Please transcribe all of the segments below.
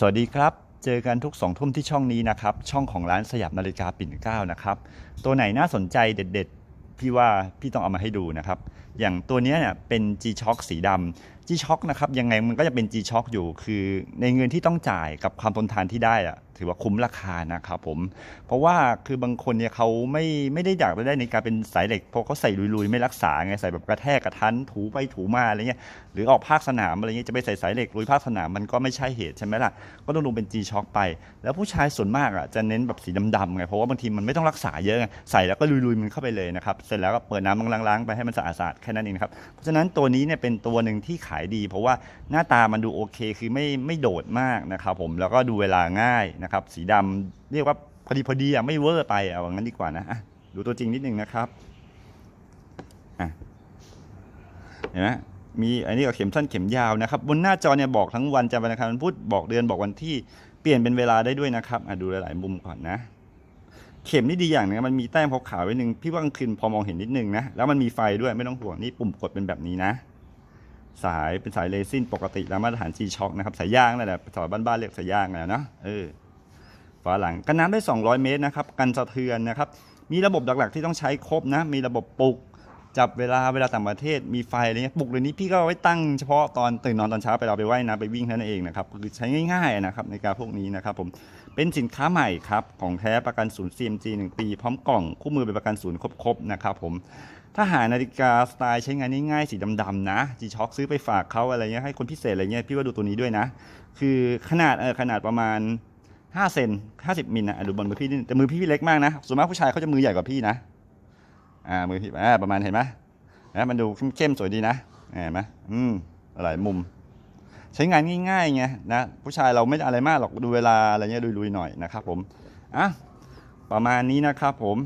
สวัสดีครับ เจอกันทุกสองทุ่มที่ช่องนี้นะครับ ช่องของร้านสยับนาฬิกาปิ่นเก้านะครับ ตัวไหนน่าสนใจเด็ดๆ พี่ว่าพี่ต้องเอามาให้ดูนะครับ อย่างตัวเนี้ยเนี่ยเป็น G-Shock สีดำ G-Shock นะครับยังไงมันก็จะเป็น G-Shock อยู่ คือในเงินที่ต้องจ่ายกับความทนทานที่ได้อะ ถือว่าคุ้มราคานะครับผม เพราะว่าคือบางคนเนี่ยเขาไม่ไม่ได้อยากได้ในการเป็นสายเหล็กเพราะเขาใส่ลุยๆ ไม่รักษาไงใส่แบบกระแทกกระทันถูไปถูมาอะไรเงี้ยหรือออกภาคสนามอะไรเงี้ยจะไปใส่สายเหล็กลุยภาคสนามมันก็ไม่ใช่เหตุใช่ไหมล่ะก็ต้องลงเป็น G-Shock ไป แล้วผู้ชายส่วนมากอะจะเน้นแบบสีดำๆไงเพราะว่าบางทีมันไม่ต้องรักษาเยอะไงใส่แล้วก็ลุยๆมันเข้าไปเลยนะครับเสร็จแล้วก็เปิดน้ำล้างๆไปให้มันสะอาดๆแค่นั้นเองครับเพราะฉะนั้นตัวนี้เนี่ยเป็นตัวหนึ่งที่ขายดี เพราะว่าหน้าตามันดูโอเคคือไม่ไม่โดดมากนะครับผมแล้วก็ดูเวลาง่ายนะครับ สีดำเรียกว่าพอดีพอดีอะไม่เวอร์ไปเอาอย่างนั้นดีกว่านะะดูตัวจริงนิดนึงนะครับอะเห็นไหมมีอันนี้ก็เข็มสั้นเข็มยาวนะครับ บนหน้าจอเนี่ยบอกทั้งวันจันทร์วันอังคารวันพุธบอกเดือนบอกวันที่เปลี่ยนเป็นเวลาได้ด้วยนะครับอะดูหลายๆมุมก่อนนะ เข็มนี่ดีอย่างหนึงนะมันมีแต้มขาวๆไว้หนึ่งพี่ว่ากลางคืนพอมองเห็นนิดนึงนะแล้วมันมีไฟด้วยไม่ต้องห่วงนี่ปุ่มกดเป็นแบบนี้นะ สายเป็นสายเลซินปกติแล้วมาตรฐาน G-Shock นะครับสายยางนั่นแหละสายบ้านๆเรียกสายยางนะเนาะเออ ฝาหลังกันน้ำได้ 200 เมตรนะครับกันสะเทือนนะครับมีระบบหลักๆที่ต้องใช้ครบนะมีระบบปลุกจับเวลาเวลาต่างประเทศมีไฟอะไรเงี้ยปลุกเดี๋ยวนี้พี่ก็ไว้ตั้งเฉพาะตอนตื่นนอนตอนเช้าไปเราไปว่ายน้ำไปวิ่งนั้นเองนะครับคือใช้ง่ายๆนะครับในการพวกนี้นะครับผมเป็นสินค้าใหม่ครับของแท้ประกันศูนย์ CMG 1 ปี พร้อมกล่องคู่มือเป็นประกันศูนย์ครบๆนะครับผมถ้าหานาฬิกาสไตล์ใช้งานง่ายๆสีดำๆนะ G-Shock ซื้อไปฝากเขาอะไรเงี้ยให้คนพิเศษอะไรเงี้ยพี่ว่าดูตัวนี้ด้วยนะ คือขนาดเออขนาดประมาณ 5เซน50มิลนะดูบนมือพี่นี่แต่มือพี่พี่เล็กมากนะส่วนมากผู้ชายเขาจะมือใหญ่กว่าพี่นะอ่ามือพี่อ่าประมาณเห็นไหมนะมันดูเข้มๆสวยดีนะเห็นไหมอืมหลายมุม ใช้งานง่ายๆไงนะผู้ชายเราไม่อะไรมากหรอกดูเวลาอะไรเงี้ยลุยๆหน่อยนะครับผมอะประมาณนี้นะครับผม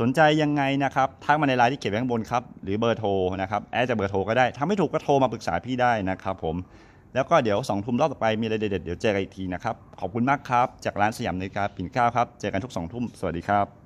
สนใจยังไงนะครับทักมาในไลน์ที่เขียนไว้ข้างบนครับ หรือเบอร์โทรนะครับแอดจากเบอร์โทรก็ได้ถ้าไม่ถูกก็โทรมาปรึกษาพี่ได้นะครับผม แล้วก็เดี๋ยวสองทุ่มรอบต่อไปมีอะไรเด็ดๆเดี๋ยวเจอกันอีกทีนะครับ ขอบคุณมากครับ จากร้านสยามนาฬิกาปิ่นเกล้าครับ เจอกันทุกสองทุ่ม สวัสดีครับ